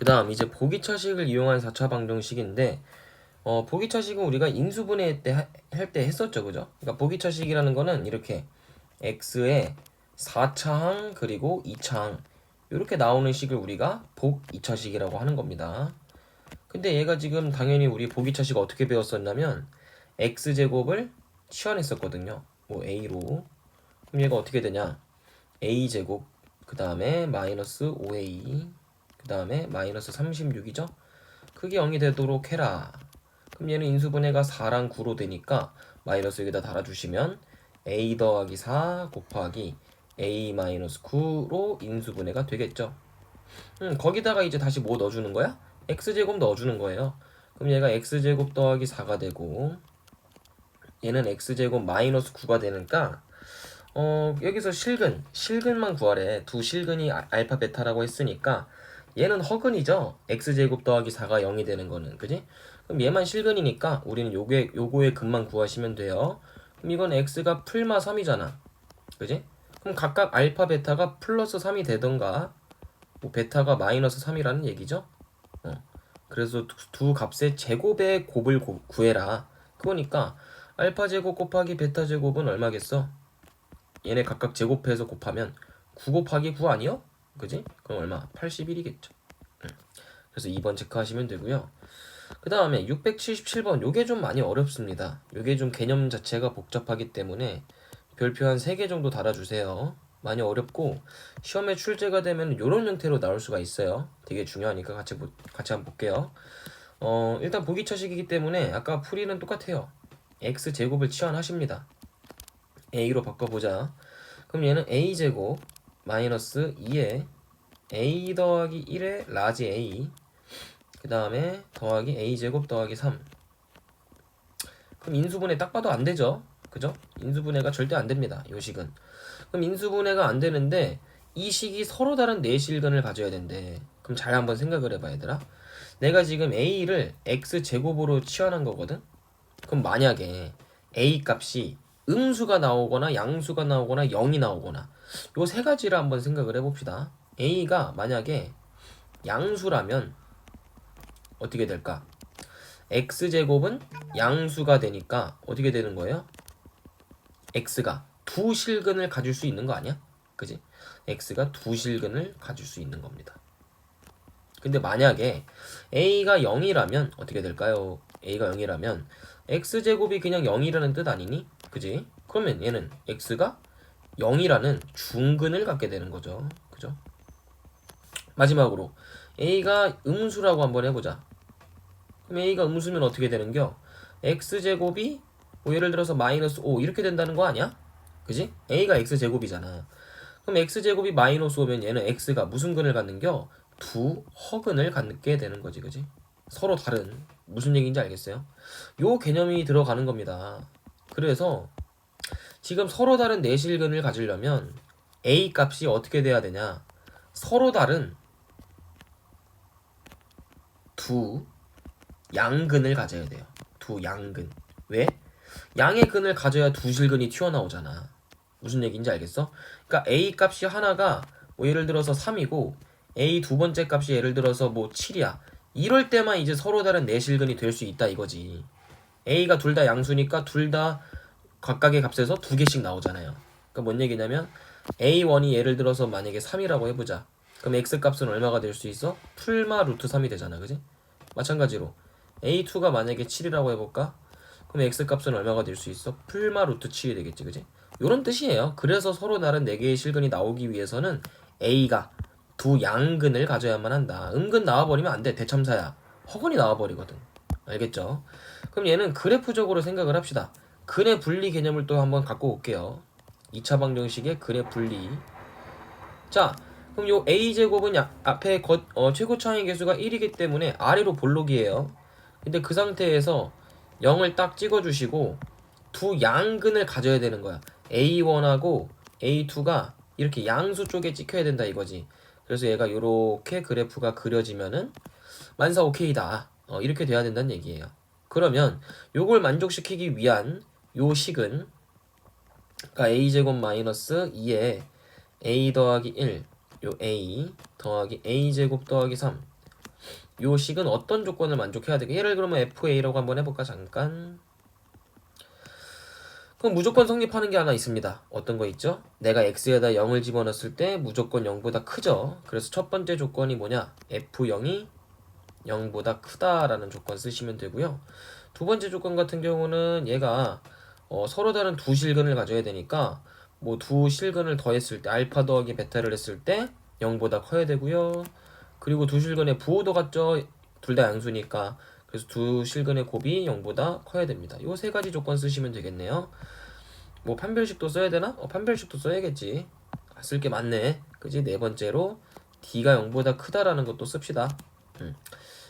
그 다음 이제 보기차식을 이용한 4차 방정식인데 어, 보기차식은 우리가 인수분해 때 할 때 했었죠. 그죠? 그러니까 보기차식이라는 거는 이렇게 x의 4차항 그리고 2차항 이렇게 나오는 식을 우리가 복 2차식이라고 하는 겁니다. 근데 얘가 지금 당연히 우리 보기차식 어떻게 배웠었냐면 x제곱을 치환했었거든요. 뭐 a로. 그럼 얘가 어떻게 되냐? a제곱 그 다음에 마이너스 5a 그 다음에 마이너스 36이죠? 크게 0이 되도록 해라. 그럼 얘는 인수분해가 4랑 9로 되니까 마이너스 여기다 달아주시면 a 더하기 4 곱하기 a 마이너스 9로 인수분해가 되겠죠? 음, 거기다가 이제 다시 뭐 넣어주는 거야? x제곱 넣어주는 거예요. 그럼 얘가 x제곱 더하기 4가 되고 얘는 x제곱 마이너스 9가 되니까 어 여기서 실근 실근만 구하래. 두 실근이 아- 알파 베타라고 했으니까 얘는 허근이죠 x제곱 더하기 4가 0이 되는 거는 그지 그럼 얘만 실근이니까 우리는 요게 요거의 근만 구하시면 돼요 그럼 이건 x가 풀마 3이잖아 그지 그럼 각각 알파 베타가 플러스 3이 되던가 뭐 베타가 마이너스 3이라는 얘기죠 어. 그래서 두, 두 값의 제곱의 곱을 고- 구해라 그거니까 알파 제곱 곱하기 베타 제곱은 얼마겠어 얘네 각각 제곱해서 곱하면 9 곱하기 9 아니요? 그지? 그럼 얼마? 81이겠죠. 그래서 2번 체크하시면 되고요. 그 다음에 677번 요게 좀 많이 어렵습니다. 요게 좀 개념 자체가 복잡하기 때문에 별표 한 3개 정도 달아주세요. 많이 어렵고 시험에 출제가 되면 요런 형태로 나올 수가 있어요. 되게 중요하니까 같이 보, 같이 한번 볼게요. 어, 일단 보기 처식이기 때문에 아까 풀이는 똑같아요. x 제곱을 치환하십니다. a로 바꿔보자. 그럼 얘는 a 제곱 마이너스 2에 a 더하기 1에 라지 a 그 다음에 더하기 a 제곱 더하기 3 그럼 인수분해 딱 봐도 안 되죠? 그죠? 인수분해가 절대 안 됩니다 요 식은. 그럼 인수분해가 안 되는데 이 식이 서로 다른 내실근을 가져야 된대. 그럼 잘 한번 생각을 해봐 얘들아 내가 지금 a를 x 제곱으로 치환한 거거든? 그럼 만약에 a 값이 음수가 나오거나 양수가 나오거나 0이 나오거나 요 세 가지를 한번 생각을 해봅시다. a가 만약에 양수라면 어떻게 될까? x제곱은 양수가 되니까 어떻게 되는 거예요? x가 두 실근을 가질 수 있는 거 아니야? 그지? x가 두 실근을 가질 수 있는 겁니다. 근데 만약에 a가 0이라면 어떻게 될까요? a가 0이라면 x제곱이 그냥 0이라는 뜻 아니니? 그지? 그러면 얘는 x가 0이라는 중근을 갖게 되는 거죠. 그죠? 마지막으로 a가 음수라고 한번 해보자. 그럼 a가 음수면 어떻게 되는겨? x제곱이 뭐 예를 들어서 마이너스 5 이렇게 된다는 거 아니야? 그지? a가 x제곱이잖아. 그럼 x제곱이 마이너스 5면 얘는 x가 무슨 근을 갖는겨? 두 허근을 갖게 되는 거지. 그지? 서로 다른 무슨 얘기인지 알겠어요? 요 개념이 들어가는 겁니다. 그래서 지금 서로 다른 내실근을 가지려면 a 값이 어떻게 돼야 되냐? 서로 다른 두 양근을 가져야 돼요. 두 양근. 왜? 양의 근을 가져야 두 실근이 튀어나오잖아. 무슨 얘기인지 알겠어? 그러니까 a 값이 하나가 뭐 예를 들어서 3이고 a 두 번째 값이 예를 들어서 뭐 7이야. 이럴 때만 이제 서로 다른 내실근이 될 수 있다 이거지. a가 둘 다 양수니까 둘 다 각각의 값에서 두 개씩 나오잖아요. 그러니까 뭔 얘기냐면 a1이 예를 들어서 만약에 3이라고 해보자. 그럼 x 값은 얼마가 될 수 있어? 풀마 루트 3이 되잖아, 그지? 마찬가지로 a2가 만약에 7이라고 해볼까? 그럼 x 값은 얼마가 될 수 있어? 풀마 루트 7이 되겠지, 그지? 이런 뜻이에요. 그래서 서로 다른 4개의 실근이 나오기 위해서는 a가 두 양근을 가져야만 한다. 음근 나와버리면 안 돼. 대참사야. 허근이 나와버리거든. 알겠죠? 그럼 얘는 그래프적으로 생각을 합시다. 근의 분리 개념을 또 한번 갖고 올게요. 2차 방정식의 근의 분리. 자, 그럼 요 a제곱은 야- 앞에 거, 어, 최고 차항의 개수가 1이기 때문에 아래로 볼록이에요. 근데 그 상태에서 0을 딱 찍어주시고 두 양근을 가져야 되는 거야. a1하고 a2가 이렇게 양수 쪽에 찍혀야 된다 이거지. 그래서 얘가 이렇게 그래프가 그려지면은 만사 오케이다. 어, 이렇게 돼야 된다는 얘기예요. 그러면 요걸 만족시키기 위한 요 식은 그러니까 a 제곱 마이너스 2에 a 더하기 1, 요 a 더하기 a 제곱 더하기 3 요 식은 어떤 조건을 만족해야 되게? 예를 들면 FA라고 한번 해볼까? 잠깐. 그럼 무조건 성립하는 게 하나 있습니다. 어떤 거 있죠? 내가 x에다 0을 집어넣었을 때 무조건 0보다 크죠? 그래서 첫 번째 조건이 뭐냐? F0이 0보다 크다라는 조건 쓰시면 되고요. 두 번째 조건 같은 경우는 얘가 어, 서로 다른 두 실근을 가져야 되니까 뭐 두 실근을 더했을 때 알파 더하기 베타를 했을 때 0보다 커야 되고요. 그리고 두 실근의 부호도 같죠. 둘 다 양수니까 그래서 두 실근의 곱이 0보다 커야 됩니다. 요 세 가지 조건 쓰시면 되겠네요. 뭐 판별식도 써야 되나? 어, 판별식도 써야겠지. 아, 쓸게 많네. 그지? 네 번째로 d가 0보다 크다라는 것도 씁시다. 음.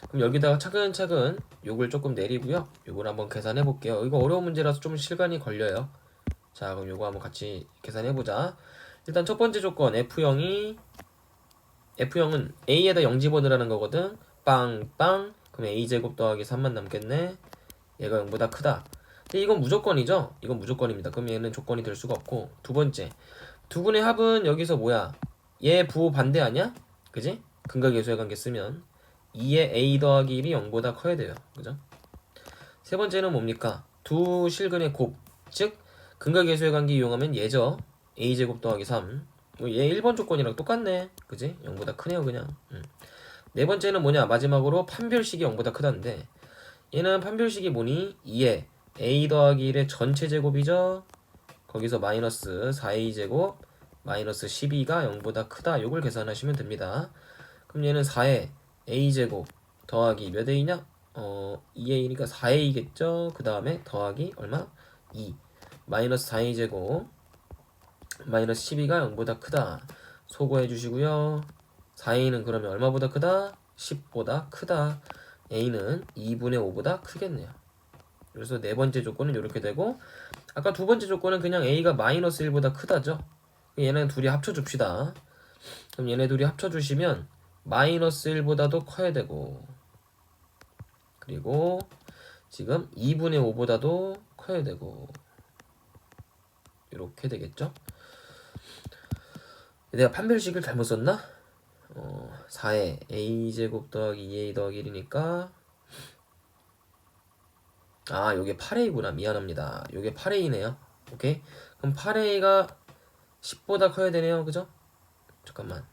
그럼 여기다가 차근차근 요걸 조금 내리고요. 요걸 한번 계산해 볼게요. 이거 어려운 문제라서 좀 시간이 걸려요. 자, 그럼 요거 한번 같이 계산해 보자. 일단 첫 번째 조건 F0이 F0은 A에다 0 집어넣으라는 거거든. 빵빵. 그럼 A 제곱 더하기 3만 남겠네. 얘가 0보다 크다. 근데 이건 무조건이죠? 이건 무조건입니다. 그럼 얘는 조건이 될 수가 없고. 두 번째. 두 분의 합은 여기서 뭐야? 얘 부호 반대 아니야? 그지? 근각예수의 관계 쓰면 2의 A 더하기 1이 0보다 커야 돼요. 그죠? 세 번째는 뭡니까? 두 실근의 곱, 즉 근각예수의 관계 이용하면 얘죠. A 제곱 더하기 3. 뭐얘 1번 조건이랑 똑같네. 그지? 0보다 크네요, 그냥. 음. 네 번째는 뭐냐? 마지막으로 판별식이 0보다 크다는데 얘는 판별식이 뭐니? 2의 A 더하기 1의 전체 제곱이죠. 거기서 마이너스 4A 제곱 마이너스 12가 0보다 크다. 요걸 계산하시면 됩니다. 그럼 얘는 4의 A 제곱 더하기 몇 A냐? 어, 2A니까 4A겠죠? 그 다음에 더하기 얼마? 2 마이너스 4A 제곱 마이너스 12가 0보다 크다. 소거해 주시고요. 4A는 그러면 얼마보다 크다? 10보다 크다. A는 2분의 5보다 크겠네요. 그래서 네 번째 조건은 이렇게 되고 아까 두 번째 조건은 그냥 A가 마이너스 1보다 크다죠. 얘네 둘이 합쳐줍시다. 그럼 얘네 둘이 합쳐주시면 마이너스 1보다도 커야 되고 그리고 지금 2분의 5보다도 커야 되고 이렇게 되겠죠? 내가 판별식을 잘못 썼나? 어, 4에 a제곱 더하기 2a 더하기 1이니까. 아 요게 8a구나. 미안합니다. 요게 8a네요. 오케이. 그럼 8a가 10보다 커야 되네요. 그죠? 잠깐만.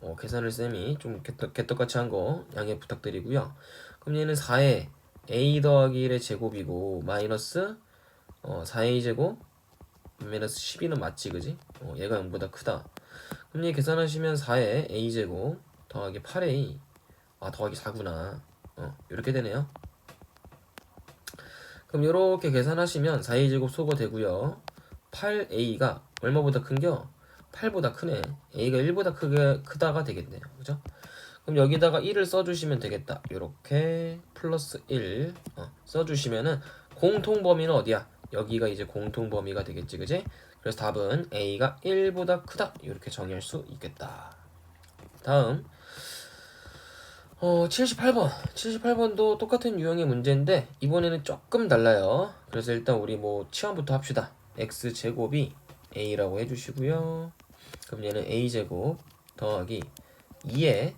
어, 계산을 쌤이 좀 개떡, 개떡같이 한 거 양해 부탁드리고요. 그럼 얘는 4에 a 더하기 1의 제곱이고 마이너스 어, 4a 제곱 마이너스 12는 맞지 그지? 어, 얘가 0보다 크다. 그럼 얘 계산하시면 4에 a제곱 더하기 8a 아 더하기 4구나. 어 이렇게 되네요. 그럼 이렇게 계산하시면 4a제곱 소거 되고요. 8a가 얼마보다 큰겨? 8보다 크네. A가 1보다 크게 크다가 되겠네요. 그죠? 그럼 여기다가 1을 써주시면 되겠다. 이렇게 플러스 1 어, 써주시면은 공통 범위는 어디야? 여기가 이제 공통 범위가 되겠지 그지? 그래서 답은 A가 1보다 크다. 이렇게 정의할 수 있겠다. 다음. 어 78번. 78번도 똑같은 유형의 문제인데 이번에는 조금 달라요. 그래서 일단 우리 뭐 치환부터 합시다. X 제곱이 a라고 해주시고요. 그럼 얘는 a 제곱 더하기 2에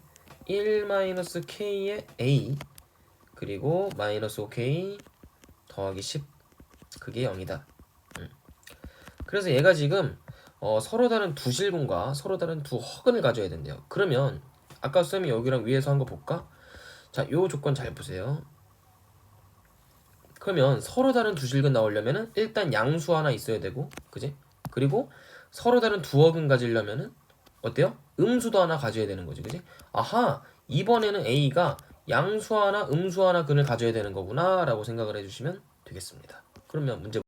1-k의 a 그리고 마이너스 5k 더하기 10 그게 0이다 그래서 얘가 지금 어, 서로 다른 두 실근과 서로 다른 두 허근을 가져야 된대요. 그러면 아까 쌤이 여기랑 위에서 한 거 볼까? 자, 요 조건 잘 보세요. 그러면 서로 다른 두 실근 나오려면은 일단 양수 하나 있어야 되고, 그지? 그리고 서로 다른 두 허근 가지려면은 어때요? 음수도 하나 가져야 되는 거지, 그지? 아하, 이번에는 A가 양수 하나, 음수 하나 근을 가져야 되는 거구나라고 생각을 해주시면 되겠습니다. 그러면 문제